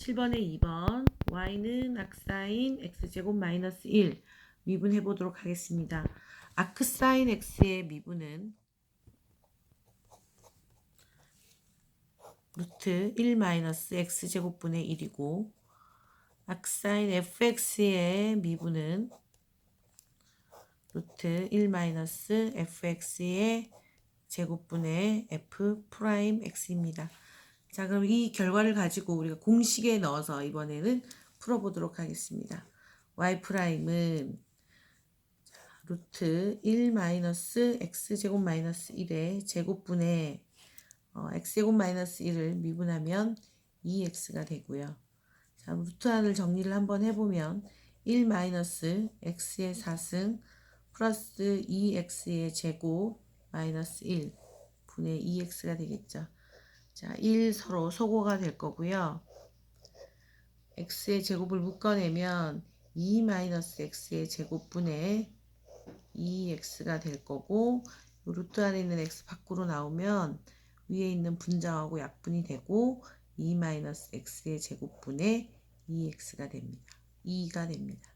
7번에 2번 y는 악사인 x제곱 마이너스 1 미분해 보도록 하겠습니다. 아크사인 x의 미분은 루트 1 마이너스 x제곱분의 1이고 악사인 fx의 미분은 루트 1 마이너스 fx의 제곱분의 f 프라임 x입니다. 자, 그럼 이 결과를 가지고 우리가 공식에 넣어서 이번에는 풀어보도록 하겠습니다. y 프라임은 자, 루트 1 마이너스 x 제곱 마이너스 1의 제곱분의 어, x 제곱 마이너스 1을 미분하면 2x가 되고요. 자, 루트 안을 정리를 한번 해보면 1 마이너스 x의 4승 플러스 2x의 제곱 마이너스 1 분의 2x가 되겠죠. 자, 1 서로 소거가 될 거고요. x의 제곱을 묶어내면 2 마이너스 x의 제곱분의 2x가 될 거고 요 루트 안에 있는 x 밖으로 나오면 위에 있는 분자하고 약분이 되고 2 마이너스 x의 제곱분의 2x가 됩니다. 2가 됩니다.